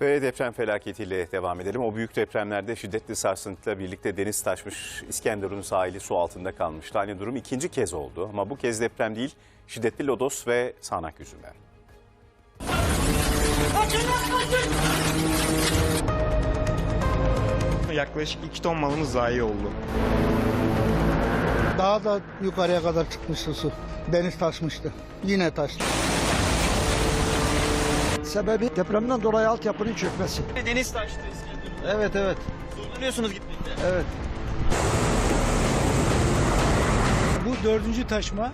Ve deprem felaketiyle devam edelim. O büyük depremlerde şiddetli sarsıntıyla birlikte deniz taşmış İskenderun sahili su altında kalmıştı. Aynı durum ikinci kez oldu ama bu kez deprem değil şiddetli lodos ve sağanak yüzünden. Yaklaşık 2 ton malımız zayi oldu. Daha da yukarıya kadar çıkmıştı su. Deniz taşmıştı. Yine taştı. Sebebi depremden dolayı altyapının çökmesi. Deniz taştı İskenderun. Evet evet. Zorlanıyorsunuz gitmekte. Evet. Bu dördüncü taşma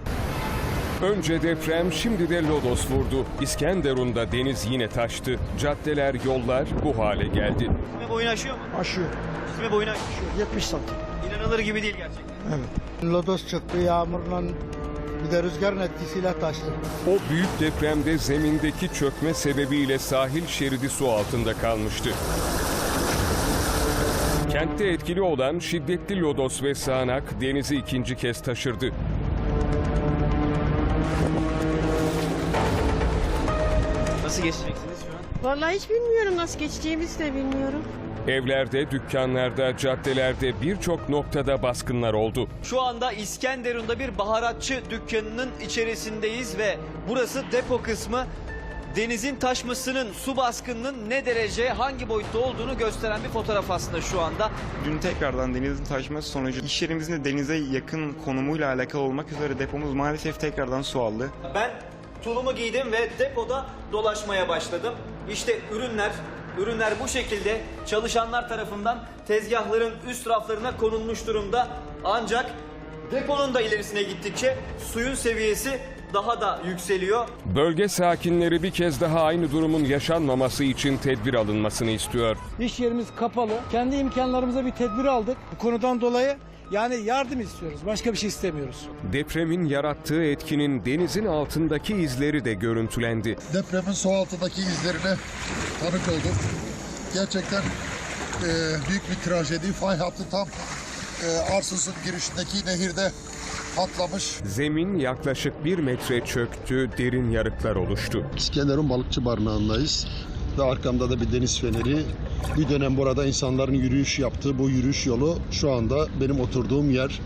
Önce deprem, şimdi de lodos vurdu. İskenderun'da deniz yine taştı. Caddeler, yollar bu hale geldi. İsmi boyunu aşıyor mu? Aşıyor. İsmi boyunu aşıyor. 70 santim. İnanılır gibi değil gerçekten. Lodos çıktı yağmurla bir de rüzgarın etkisiyle taştı. O büyük depremde zemindeki çökme sebebiyle sahil şeridi su altında kalmıştı. Kentte etkili olan şiddetli lodos ve sağanak denizi ikinci kez taşırdı. Nasıl geçeceksiniz şu an? Vallahi hiç bilmiyorum nasıl geçeceğimizi de bilmiyorum. Evlerde, dükkanlarda, caddelerde birçok noktada baskınlar oldu. Şu anda İskenderun'da bir baharatçı dükkanının içerisindeyiz ve burası depo kısmı. Denizin taşmasının, su baskınının ne derece, hangi boyutta olduğunu gösteren bir fotoğraf aslında şu anda. Dün tekrardan denizin taşması sonucu iş yerimizin de denize yakın konumuyla alakalı olmak üzere depomuz maalesef tekrardan su aldı. Ben tulumu giydim ve depoda dolaşmaya başladım. İşte ürünler, ürünler bu şekilde çalışanlar tarafından tezgahların üst raflarına konulmuş durumda. Ancak deponun da ilerisine gittikçe suyun seviyesi daha da yükseliyor. Bölge sakinleri bir kez daha aynı durumun yaşanmaması için tedbir alınmasını istiyor. iş yerimiz kapalı. Kendi imkanlarımıza bir tedbir aldık. Bu konudan dolayı yani yardım istiyoruz. Başka bir şey istemiyoruz. Depremin yarattığı etkinin denizin altındaki izleri de görüntülendi. depremin su altındaki izlerine tanık olduk. Gerçekten e, büyük bir trajedi. Fay hattı tam e, Arsuz'un girişindeki nehirde patlamış. Zemin yaklaşık bir metre çöktü, derin yarıklar oluştu. İskenderun Balıkçı Barınağı'ndayız ve arkamda da bir deniz feneri. Bir dönem burada insanların yürüyüş yaptığı bu yürüyüş yolu şu anda benim oturduğum yer.